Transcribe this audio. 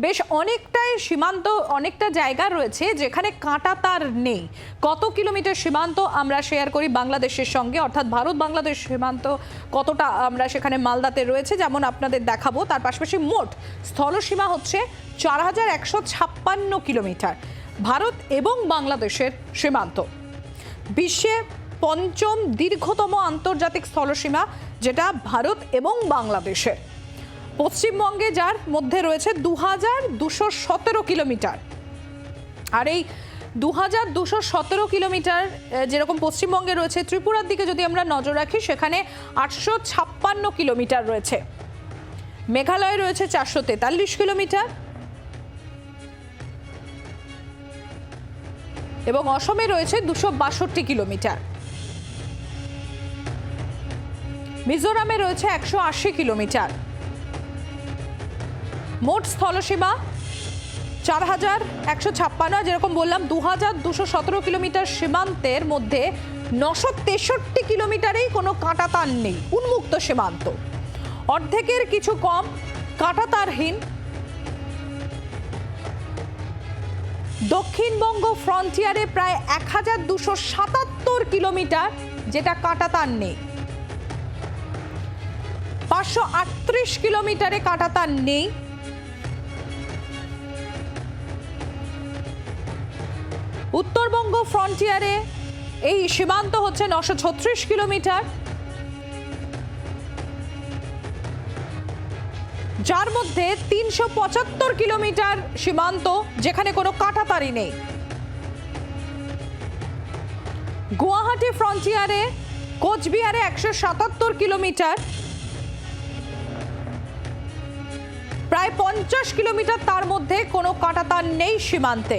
বেশ অনেকটাই সীমান্ত, অনেকটা জায়গা রয়েছে যেখানে কাঁটা তার নেই। কত কিলোমিটার সীমান্ত আমরা শেয়ার করি বাংলাদেশের সঙ্গে? অর্থাৎ ভারত বাংলাদেশ সীমান্ত কতটা আমরা সেখানে মালদাতে রয়েছে? যেমন আপনাদের দেখাবো। তার পাশাপাশি মোট স্থলসীমা হচ্ছে চার হাজার একশো ছাপ্পান্ন কিলোমিটার। ভারত এবং বাংলাদেশের সীমান্ত। বিশ্বে পঞ্চম দীর্ঘতম আন্তর্জাতিক স্থলসীমা, যেটা ভারত এবং বাংলাদেশের। পশ্চিমবঙ্গে, যার মধ্যে রয়েছে দু হাজার দুশো সতেরো কিলোমিটার। আর এই দু হাজার দুশো সতেরো কিলোমিটার যেরকম পশ্চিমবঙ্গে রয়েছে, ত্রিপুরার দিকে যদি আমরা নজর রাখি, সেখানে আটশো ছাপ্পান্ন কিলোমিটার রয়েছে। মেঘালয়ে রয়েছে চারশো তেতাল্লিশ কিলোমিটার। এবং অসমে রয়েছে দুশো বাষট্টি কিলোমিটার। মিজোরামে রয়েছে একশো আশি কিলোমিটার। মোট স্থলসীমা চার হাজার একশো ছাপ্পান্ন, যেরকম বললাম দু হাজার দুশো সতেরো কিলোমিটার সীমান্তের মধ্যে নশো তেষট্টি কিলোমিটারেই কোনো কাঁটাতার নেই, উন্মুক্ত সীমান্ত। অর্ধেকের কিছু কম, কাঁটাতারহীন। দক্ষিণবঙ্গ ফ্রন্টিয়ারে প্রায় এক হাজার দুশো সাতাত্তর কিলোমিটার, যেটা কাঁটাতার নেই। পাঁচশো আটত্রিশ কিলোমিটারে কাঁটাতার নেই। উত্তরবঙ্গ ফ্রন্টিয়ারে এই সীমান্ত হচ্ছে নশো ছত্রিশ কিলোমিটার। যার মধ্যে তিনশো পঁচাত্তর কিলোমিটার সীমান্ত, যেখানে কোনো কাঁটাতারি নেই। গুয়াহাটি ফ্রন্টিয়ারে কোচবিহারে একশো সাতাত্তর কিলোমিটার। প্রায় পঞ্চাশ কিলোমিটার তার মধ্যে কোনো কাঁটাতার নেই সীমান্তে।